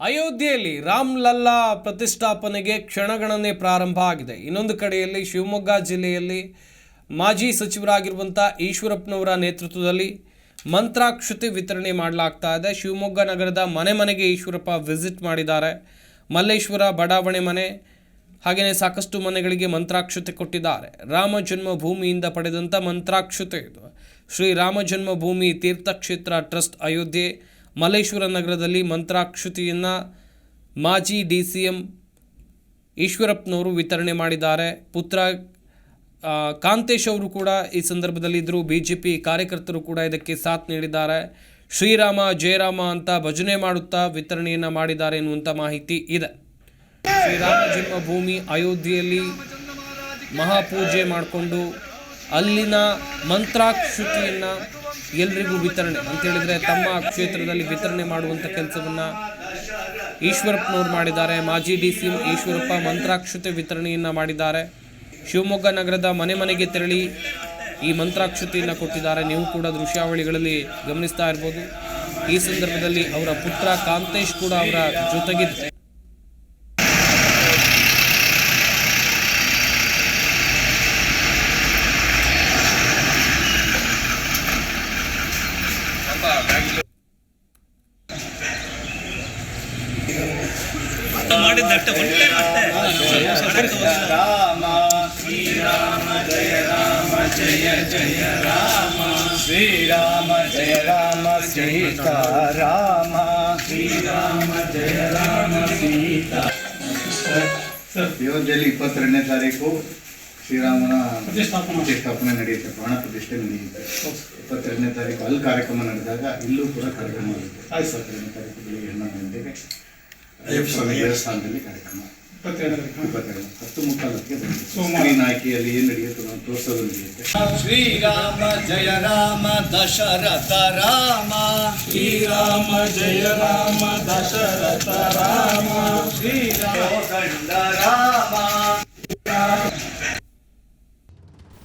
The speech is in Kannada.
ಅಯೋಧ್ಯೆಯಲ್ಲಿ ರಾಮ್ ಲಲ್ಲಾ ಪ್ರತಿಷ್ಠಾಪನೆಗೆ ಕ್ಷಣಗಣನೆ ಪ್ರಾರಂಭ ಆಗಿದೆ. ಇನ್ನೊಂದು ಕಡೆಯಲ್ಲಿ ಶಿವಮೊಗ್ಗ ಜಿಲ್ಲೆಯಲ್ಲಿ ಮಾಜಿ ಸಚಿವರಾಗಿರುವಂಥ ಈಶ್ವರಪ್ಪನವರ ನೇತೃತ್ವದಲ್ಲಿ ಮಂತ್ರಾಕ್ಷತೆ ವಿತರಣೆ ಮಾಡಲಾಗ್ತಾ ಇದೆ. ಶಿವಮೊಗ್ಗ ನಗರದ ಮನೆ ಮನೆಗೆ ಈಶ್ವರಪ್ಪ ವಿಸಿಟ್ ಮಾಡಿದ್ದಾರೆ. ಮಲ್ಲೇಶ್ವರ ಬಡಾವಣೆ ಮನೆ ಹಾಗೆಯೇ ಸಾಕಷ್ಟು ಮನೆಗಳಿಗೆ ಮಂತ್ರಾಕ್ಷತೆ ಕೊಟ್ಟಿದ್ದಾರೆ. ರಾಮ ಜನ್ಮಭೂಮಿಯಿಂದ ಪಡೆದಂಥ ಮಂತ್ರಾಕ್ಷತೆ ಇದು. ಶ್ರೀ ರಾಮ ಜನ್ಮಭೂಮಿ ತೀರ್ಥಕ್ಷೇತ್ರ ಟ್ರಸ್ಟ್ ಅಯೋಧ್ಯೆ ಮಲ್ಲೇಶ್ವರ ನಗರದಲ್ಲಿ ಮಂತ್ರಾಕ್ಷತೆಯನ್ನು ಮಾಜಿ ಡಿ ಸಿ ಎಂ ಈಶ್ವರಪ್ಪನವರು ವಿತರಣೆ ಮಾಡಿದ್ದಾರೆ. ಪುತ್ರ ಕಾಂತೇಶ್ ಅವರು ಕೂಡ ಈ ಸಂದರ್ಭದಲ್ಲಿ ಇದ್ದರು ಬಿ ಜೆ ಪಿ ಕಾರ್ಯಕರ್ತರು ಕೂಡ ಇದಕ್ಕೆ ಸಾಥ್ ನೀಡಿದ್ದಾರೆ. ಶ್ರೀರಾಮ, ಜಯರಾಮ ಅಂತ ಭಜನೆ ಮಾಡುತ್ತಾ ವಿತರಣೆಯನ್ನು ಮಾಡಿದ್ದಾರೆ ಎನ್ನುವಂಥ ಮಾಹಿತಿ ಇದೆ. ಶ್ರೀರಾಮ ಜನ್ಮಭೂಮಿ ಅಯೋಧ್ಯೆಯಲ್ಲಿ ಮಹಾಪೂಜೆ ಮಾಡಿಕೊಂಡು ಅಲ್ಲಿನ ಮಂತ್ರಾಕ್ಷತೆಯನ್ನು ಎಲ್ರಿಗೂ ವಿತರಣೆ ಅಂತ ಹೇಳಿದ್ರೆ ತಮ್ಮ ಕ್ಷೇತ್ರದಲ್ಲಿ ವಿತರಣೆ ಮಾಡುವಂಥ ಕೆಲಸವನ್ನು ಈಶ್ವರಪ್ಪನವ್ರು ಮಾಡಿದ್ದಾರೆ. ಮಾಜಿ ಡಿ ಸಿ ಈಶ್ವರಪ್ಪ ಮಂತ್ರಾಕ್ಷತೆ ವಿತರಣೆಯನ್ನು ಮಾಡಿದ್ದಾರೆ. ಶಿವಮೊಗ್ಗ ನಗರದ ಮನೆ ಮನೆಗೆ ತೆರಳಿ ಈ ಮಂತ್ರಾಕ್ಷತೆಯನ್ನು ಕೊಟ್ಟಿದ್ದಾರೆ. ನೀವು ಕೂಡ ದೃಶ್ಯಾವಳಿಗಳಲ್ಲಿ ಗಮನಿಸ್ತಾ ಇರ್ಬೋದು. ಈ ಸಂದರ್ಭದಲ್ಲಿ ಅವರ ಪುತ್ರ ಕಾಂತೇಶ್ ಕೂಡ ಅವರ ಜೊತೆಗಿದ್ದು ಮಾಡಿದ್ದಷ್ಟೇ ಒಳ್ಳೆ ಅಷ್ಟೇ ರಾಮ ಶ್ರೀರಾಮ ಜಯ ರಾಮ ಜಯ ಜಯ ರಾಮ ಶ್ರೀರಾಮ ಜಯ ರಾಮ ಸೀತಾ ರಾಮ ಶ್ರೀರಾಮ ಜಯ ರಾಮ ಸೀತಾ ಅಯೋಧ್ಯೆಯಲ್ಲಿ ಇಪ್ಪತ್ತೆರಡನೇ ತಾರೀಕು ಶ್ರೀರಾಮನ ಪ್ರತಿಷ್ಠಾಪನೆ ನಡೆಯುತ್ತೆ ಪ್ರಾಣ ಪ್ರತಿಷ್ಠೆ ನಡೆಯುತ್ತೆ. ಇಪ್ಪತ್ತೆರಡನೇ ತಾರೀಕು ಅಲ್ಲಿ ಕಾರ್ಯಕ್ರಮ ನಡೆದಾಗ ಇಲ್ಲೂ ಕೂಡ ಕಾರ್ಯಕ್ರಮ ಆಗುತ್ತೆ ಇಪ್ಪತ್ತೆರಡನೇ ತಾರೀಕು ಬೆಳಿಗ್ಗೆ ಹನ್ನೊಂದು ಗಂಟೆಗೆ ದೇವಸ್ಥಾನದಲ್ಲಿ ಕಾರ್ಯಕ್ರಮ. ಇಪ್ಪತ್ತೆರಡು ಹತ್ತು ಮುಕ್ಕಾಲಕ್ಕೆ ಹಾಕಿ ಏನ್ ಏನು ನಡೆಯುತ್ತೆ ನಾನು ತೋರಿಸೋದು ನಡೆಯುತ್ತೆ. ಶ್ರೀರಾಮ ಜಯ ರಾಮ ದಶರಥ ರಾಮ. ಶ್ರೀರಾಮ ಜಯ ರಾಮ ದಶರಥ ರಾಮ. ಶ್ರೀರಾಮ